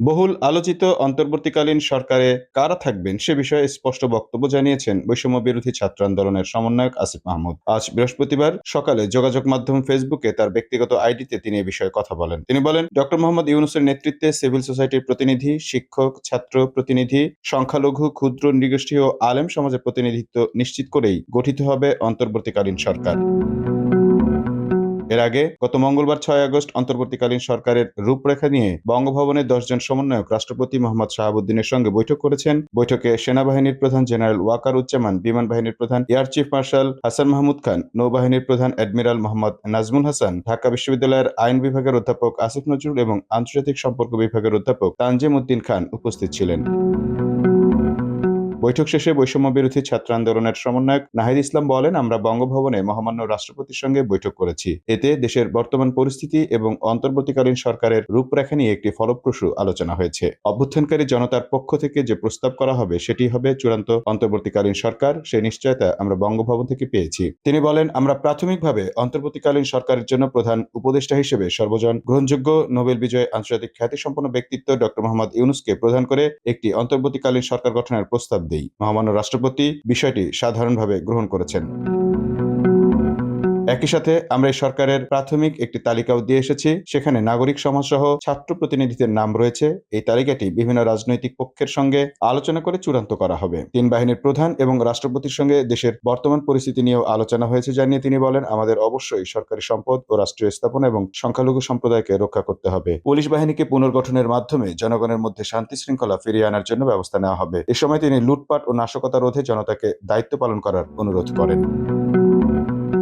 বহুল আলোচিত অন্তর্বর্তীকালীন সরকারে কারা থাকবেন সে বিষয়ে স্পষ্ট বক্তব্য জানিয়েছেন বৈষম্য বিরোধী ছাত্র আন্দোলনের সমন্বয়ক আসিফ মাহমুদ। আজ বৃহস্পতিবার সকালে যোগাযোগ মাধ্যম ফেসবুকে তার ব্যক্তিগত আইডিতে তিনি এ বিষয়ে কথা বলেন। তিনি বলেন ডক্টর মোহাম্মদ ইউনুসের নেতৃত্বে সিভিল সোসাইটির প্রতিনিধি, শিক্ষক, ছাত্র প্রতিনিধি, সংখ্যালঘু, ক্ষুদ্র, নৃগোষ্ঠী ও আলেম সমাজের প্রতিনিধিত্ব নিশ্চিত করেই গঠিত হবে অন্তর্বর্তীকালীন সরকার। এর আগে গত মঙ্গলবার ছয় আগস্ট অন্তর্বর্তীকালীন সরকারের রূপরেখা নিয়ে বঙ্গভবনে দশজন সমন্বয়ক রাষ্ট্রপতি মোহাম্মদ শাহাবুদ্দিনের সঙ্গে বৈঠক করেছেন। বৈঠকে সেনাবাহিনীর প্রধান জেনারেল ওয়াকার উজ্জামান বিমান বাহিনীর প্রধান air chief marshal Hasan Mahmud Khan, নৌবাহিনীর প্রধান অ্যাডমিরাল মোহাম্মদ নাজমুল হাসান, ঢাকা বিশ্ববিদ্যালয়ের আইন বিভাগের অধ্যাপক আসিফ নজরুল এবং আন্তর্জাতিক সম্পর্ক বিভাগের অধ্যাপক তানজিম উদ্দিন খান উপস্থিত ছিলেন। বৈঠক শেষে বৈষম্য বিরোধী ছাত্র আন্দোলনের সমন্বয়ক নাহিদ ইসলাম বলেন, আমরা বঙ্গভবনে মহামান্য রাষ্ট্রপতির সঙ্গে বৈঠক করেছি। এতে দেশের বর্তমান পরিস্থিতি এবং অন্তর্বর্তীকালীন সরকারের রূপরেখা নিয়ে একটি ফলপ্রসূ আলোচনা হয়েছে। অভ্যুত্থানকারী জনতার পক্ষ থেকে যে প্রস্তাব করা হবে, সেটি হবে চূড়ান্ত অন্তর্বর্তীকালীন সরকার। সেই নিশ্চয়তা আমরা বঙ্গভবন থেকে পেয়েছি। তিনি বলেন, আমরা প্রাথমিকভাবে অন্তর্বর্তীকালীন সরকারের জন্য প্রধান উপদেষ্টা হিসেবে সর্বজন গ্রহণযোগ্য নোবেল বিজয় আন্তর্জাতিক খ্যাতিসম্পন্ন ব্যক্তিত্ব ডক্টর মোহাম্মদ ইউনুসকে প্রধান করে একটি অন্তর্বর্তীকালীন সরকার গঠনের প্রস্তাব দেই। মহামান্য রাষ্ট্রপতি বিষয়টি সাধারণভাবে গ্রহণ করেছেন। একই সাথে আমরা এই সরকারের প্রাথমিক একটি তালিকাও দিয়ে এসেছি। সেখানে নাগরিক সমাজ সহ ছাত্র প্রতিনিধিদের নাম রয়েছে। এই তালিকাটি বিভিন্ন রাজনৈতিক পক্ষের সঙ্গে আলোচনা করে চূড়ান্ত করা হবে। তিন বাহিনীর প্রধান এবং রাষ্ট্রপতির সঙ্গে দেশের বর্তমান পরিস্থিতি নিয়েও আলোচনা হয়েছে জানিয়ে তিনি বলেন, আমাদের অবশ্যই সরকারি সম্পদ ও রাষ্ট্রীয় স্থাপনা এবং সংখ্যালঘু সম্প্রদায়কে রক্ষা করতে হবে। পুলিশ বাহিনীকে পুনর্গঠনের মাধ্যমে জনগণের মধ্যে শান্তি শৃঙ্খলা ফিরিয়ে আনার জন্য ব্যবস্থা নেওয়া হবে। এ সময় তিনি লুটপাট ও নাশকতা রোধে জনতাকে দায়িত্ব পালন করার অনুরোধ করেন।